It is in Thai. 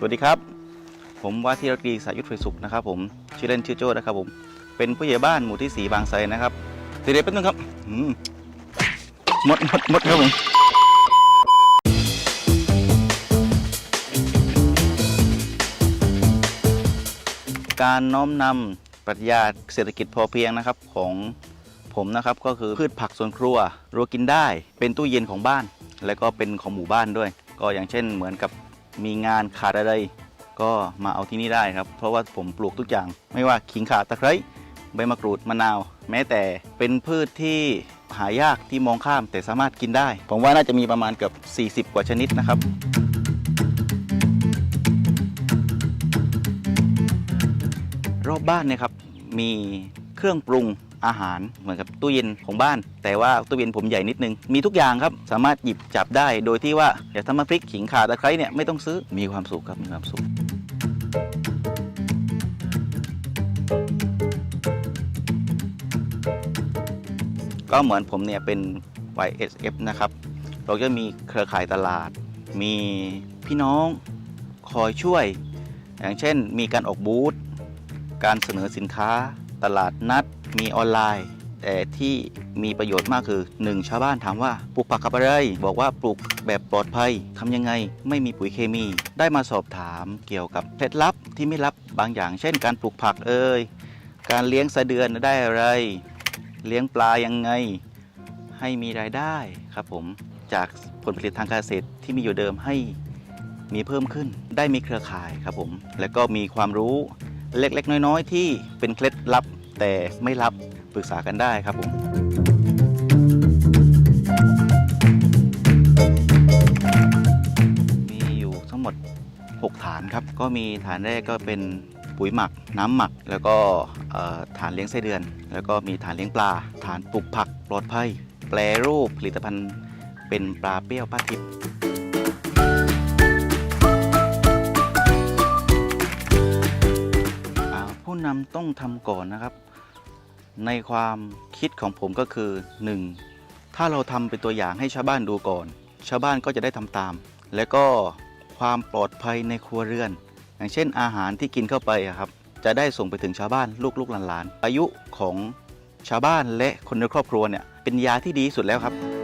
สวัสดีครับ ผมว่าที่รตรีสายุทธไฟสุขนะครับผมชื่อเล่นชื่อโจ้นะครับผมเป็นผู้ใหญ่บ้านหมู่ที่สีบางไทรนะครับเดี๋ยวๆแป๊บนึงครับอืมหมดหมดหมดครับผมการน้อมนำปรัชญาเศรษฐกิจพอเพียงนะครับของผมนะครับก็คือพืชผักสวนครัวรัวกินได้ เป็นตู้เย็นของบ้าน แล้วก็เป็นของหมู่บ้านด้วย ก็อย่างเช่นเหมือนกับ มีงานขาดอะไร ก็มาเอาที่นี่ได้ครับ เพราะว่าผมปลูกทุกอย่าง ไม่ว่าขิงขาตะไคร้ใบมะกรูดมะนาว แม้แต่เป็นพืชที่หายากที่มองข้ามแต่สามารถกินได้ ผมว่าน่าจะมีประมาณเกือบ40 กว่าชนิดนะครับรอบบ้านเนี่ยครับมีเครื่องปรุง อาหารเหมือนกับตู้เย็นของบ้าน แต่ว่าตู้เย็นผมใหญ่นิดนึง มีทุกอย่างครับ สามารถหยิบจับได้โดยที่ว่าอยาทำน้ำพริกขิงข่าตะไคร้เนี่ยไม่ต้องซื้อมีความสุขครับมีความสุขก็เหมือนผมเนี่ยเป็น YSF นะครับ เราจะมีเครือข่ายตลาด มีพี่น้องคอยช่วย อย่างเช่นมีการออกบูธ การเสนอสินค้า ตลาดนัด มีออนไลน์ แต่ที่มีประโยชน์มากคือ 1 ชาวบ้านถามว่าปลูกผักกับอะไร บอกว่าปลูกแบบปลอดภัยทำยังไงไม่มีปุ๋ยเคมี ได้มาสอบถามเกี่ยวกับเคล็ดลับที่ไม่ลับบางอย่าง เช่น การปลูกผักเอ่ยการเลี้ยงสะเดือนได้อะไร เลี้ยงปลายังไง ให้มีรายได้ครับผมจากผลผลิตทางการเกษตรที่มีอยู่เดิมให้มีเพิ่มขึ้นได้มีเครือข่ายครับผม แล้วก็มีความรู้ เล็กๆ น้อยๆ ที่เป็นเคล็ดลับแต่ไม่ลับปรึกษากันได้ครับผมมีอยู่ทั้งหมด 6 ฐานครับ ก็มีฐานแรกก็เป็นปุ๋ยหมักน้ำหมัก แล้วก็ฐานเลี้ยงไส้เดือน แล้วก็มีฐานเลี้ยงปลา ฐานปลูกผักปลอดภัย แปรรูปผลิตภัณฑ์เป็นปลาเปรี้ยวป้าทิพย์ อ่าต้องทำก่อนนะครับ ในความคิดของผมก็คือ 1. ถ้าเราทำเป็นตัวอย่างให้ชาวบ้านดูก่อน ชาวบ้านก็จะได้ทำตาม แล้วก็ความปลอดภัยในครัวเรือน อย่างเช่นอาหารที่กินเข้าไปครับจะได้ส่งไปถึงชาวบ้านลูกๆหลานๆอายุของชาวบ้านและคนในครอบครัวเนี่ยเป็นยาที่ดีที่สุดแล้วครับ